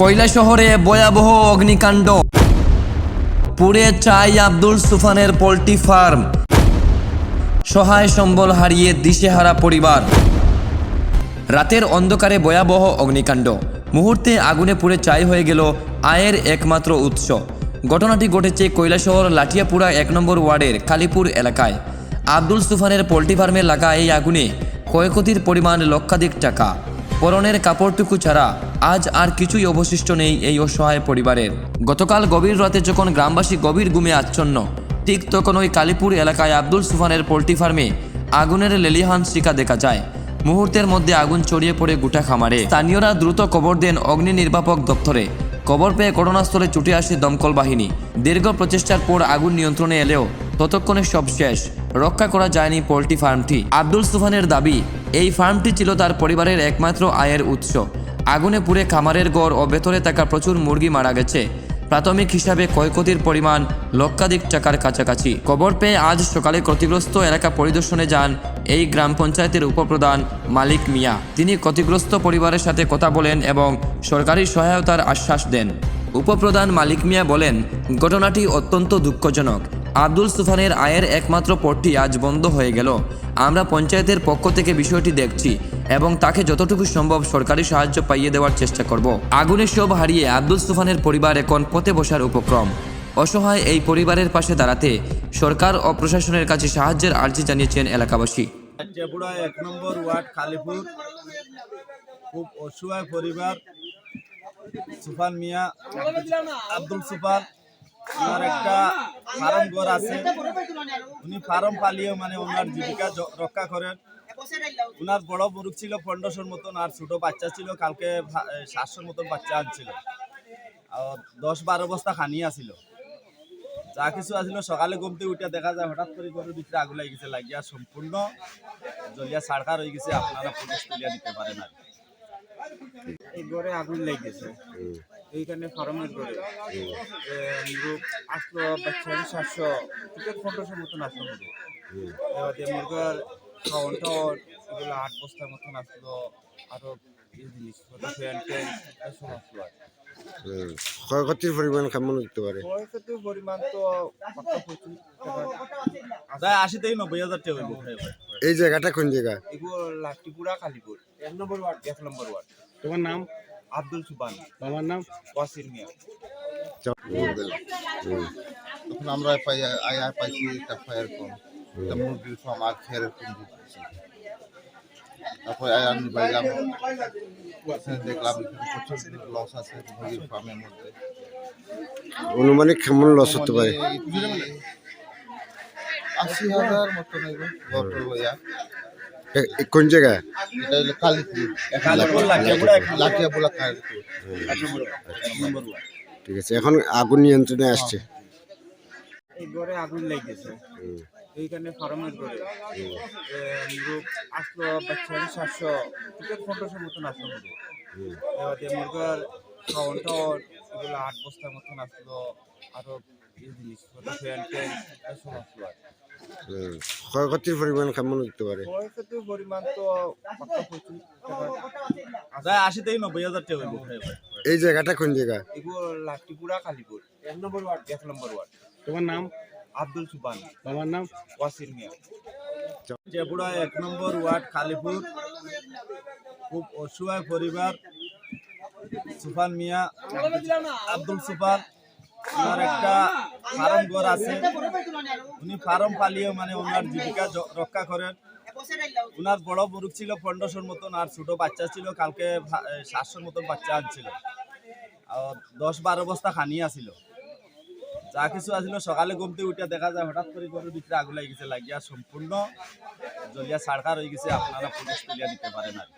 কয়লা শহরে ভয়াবহ অগ্নিকাণ্ড। পুড়ে চাই আব্দুল সুফানের পোলট্রি ফার্ম। সহায় সম্বল হারিয়ে দিশেহারা পরিবার। রাতের অন্ধকারে ভয়াবহ অগ্নিকাণ্ড। মুহূর্তে আগুনে পুড়ে চাই হয়ে গেল আয়ের একমাত্র উৎস। ঘটনাটি ঘটেছে কৈলাসহর লাঠিয়াপুরা এক নম্বর ওয়ার্ডের কালীপুর এলাকায়। আব্দুল সুফানের পোলট্রি ফার্মে লাগা এই আগুনে ক্ষয়ক্ষতির পরিমাণ লক্ষাধিক টাকা। পরনের কাপড়টুকু ছাড়া আজ আর কিছুই অবশিষ্ট নেই এই অসহায় পরিবারের। গতকাল গভীর রাতে যখন গ্রামবাসী গভীর ঘুমে আচ্ছন্ন, ঠিক তখন ওই কালীপুর এলাকায় আব্দুল সুফানের পোলট্রি ফার্মে আগুনের লেলিহান শিকা দেখা যায়। মুহূর্তের মধ্যে আগুন ছড়িয়ে পড়ে গোটা খামারে। স্থানীয়রা দ্রুত কবর দেন অগ্নি নির্বাপক দপ্তরে। কবর পেয়ে ঘটনাস্থলে ছুটে আসে দমকল বাহিনী। দীর্ঘ প্রচেষ্টার পর আগুন নিয়ন্ত্রণে এলেও ততক্ষণে সব শেষ। রক্ষা করা যায়নি পোলট্রি ফার্মটি। আব্দুল সুফানের দাবি এই ফার্মটি ছিল তার পরিবারের একমাত্র আয়ের উৎস। আগুনে পুড়ে খামারের গড় ও ভেতরে থাকা প্রচুর মুরগি মারা গেছে। প্রাথমিক হিসাবে ক্ষয়ক্ষতির পরিমাণ লক্ষাধিক টাকার কাছাকাছি। খবর পেয়ে আজ সকালে ক্ষতিগ্রস্ত এলাকা পরিদর্শনে যান এই গ্রাম পঞ্চায়েতের উপপ্রধান মালিক মিয়া। তিনি ক্ষতিগ্রস্ত পরিবারের সাথে কথা বলেন এবং সরকারি সহায়তার আশ্বাস দেন। উপপ্রধান মালিক মিয়া বলেন, ঘটনাটি অত্যন্ত দুঃখজনক। আব্দুল সুফানের আয়ের একমাত্র পথটি আজ বন্ধ হয়ে গেল। আমরা পঞ্চায়েতের পক্ষ থেকে বিষয়টি দেখছি এবং তাকে যতটুকু সম্ভব সরকারি সাহায্য পাইয়ে দেওয়ার চেষ্টা করব। আগুনে সব হারিয়ে আব্দুল সুফানের পরিবার এখন পথে বসার উপক্রম। অসহায় এই পরিবারের পাশে দাঁড়াতে সরকার ও প্রশাসনের কাছে সাহায্যের আর্জি জানিয়েছেন এলাকাবাসী। এক নম্বর ওয়ার্ড খুব অসহায় পরিবার। সুফান মিয়া, আব্দুল সুফান একটা ফার্ম ঘর আছে। উনি ফার্ম পালিয়ে মানে ওনার জীবিকা রক্ষা করেন। ওনার বড় মুরুখ ছিল পনেরোশোর মতন আর ছোট বাচ্চা ছিল। কালকে সাতশোর মতন বাচ্চা আনছিল। আর দশ বারো বস্তা খানি আছিল। যা কিছু আছিল সকালে ঘুমতে উঠে দেখা যায় হঠাৎ করে গরুর ভিতরে আগুন লাগি গেছে লাগিয়া সম্পূর্ণ জলিয়া সারকার হয়ে গেছে। আপনারা পুলিশ তুলিয়া দিতে পারেন আর এই ঘরে আগুন লেগেছে। এইখানে ফার্মের মুরগ আসলো বাচ্চা সাতশো থেকে পনেরোশো মতন আসলো মুরগ এবারে মুরগার খাওয়ান টাওয়ান এগুলো আট বস্তার মতন আসলো আরও এই জিনিস ফ্যান ট্যান এসব আসলো আর ক্ষয়ক্ষতির পরিমাণ কেমন হতে পারে? ক্ষয়ক্ষতির পরিমাণ তো আশি থেকে নব্বই হাজার টাকা হইব। এই জায়গাটা কোন জায়গা? এগুলো লাঠিপুরা কালীপুর এক নম্বর ওয়ার্ড এক নম্বর ওয়ার্ড। তোমার নাম? আব্দুল সুবান। বাবার নাম? ওয়াসির মিয়া। তখন আমরা পাই আই আই পাইছি একটা ফায়ার কম একটা মুরগির ফার্ম আর খেয়ারের কম তারপরে আই আমি বাইলাম ওখানে দেখলাম প্রচুর লস আছে মুরগির ফার্মের মধ্যে। অনুমানিক কেমন লস হতে পারে? আশি হাজার লইয়া এ- এ কোন জায়গা এটা হলো কালীপুর। কালীপুর লাঠিয়াপুরা এক নম্বর লাঠিয়া বলা কালীপুর। এক নম্বর এক নম্বর ওয়ার্ড। ঠিক আছে এখন আগুন নিয়ন্ত্রণে আসছে। এই ঘরে আগুন লেগেছে। এইখানে ফার্মের ঘরে। আসলো বাচ্চা সাতশো। মতন আসলো মুরগ। এবারে মুরগার খাওয়ান টাওয়ান এগুলো আট বস্তার মতন আসলো। আরও জিনিস ফ্যান ট্যান এসব আসলো আর। ক্ষয়ক্ষতির পরিমাণ কেমন হতে পারে? ক্ষয়ক্ষতির পরিমাণ তো পাক্কা প্রচুর টাকা। প্রায় আশি থেকে নব্বই হাজার টাকা এই জায়গাটা কোন জায়গা? এগুলো কালীপুর। এক নম্বর ওয়ার্ড। এক নম্বর ওয়ার্ড। তোমার নাম? আব্দুল সুবান বাবার নাম? ওয়াসির মিয়া। এক নম্বর ওয়ার্ড কালীপুর। খুব অসহায় পরিবার। সুফান মিয়া আব্দুল সুফান ওনার একটা ফার্ম ঘর আছে। উনি ফার্ম পালিয়ে মানে ওনার জীবিকা রক্ষা করেন। ওনার বড় মুরুখ ছিল পনেরোশোর মতন আর ছোট বাচ্চা ছিল, কালকে সাতশোর মতন বাচ্চা আনছিল। আর দশ বারো বস্তা খানি আছিল। যা কিছু আছিল, সকালে ঘুমতে উঠে দেখা যায় হঠাৎ করে গরুর ভিতরে আগুন লাগি গেছে, লাগিয়া সম্পূর্ণ জলিয়া সারকার হয়ে গেছে, আপনারা পুলিশ তুলিয়া দিতে পারেন আর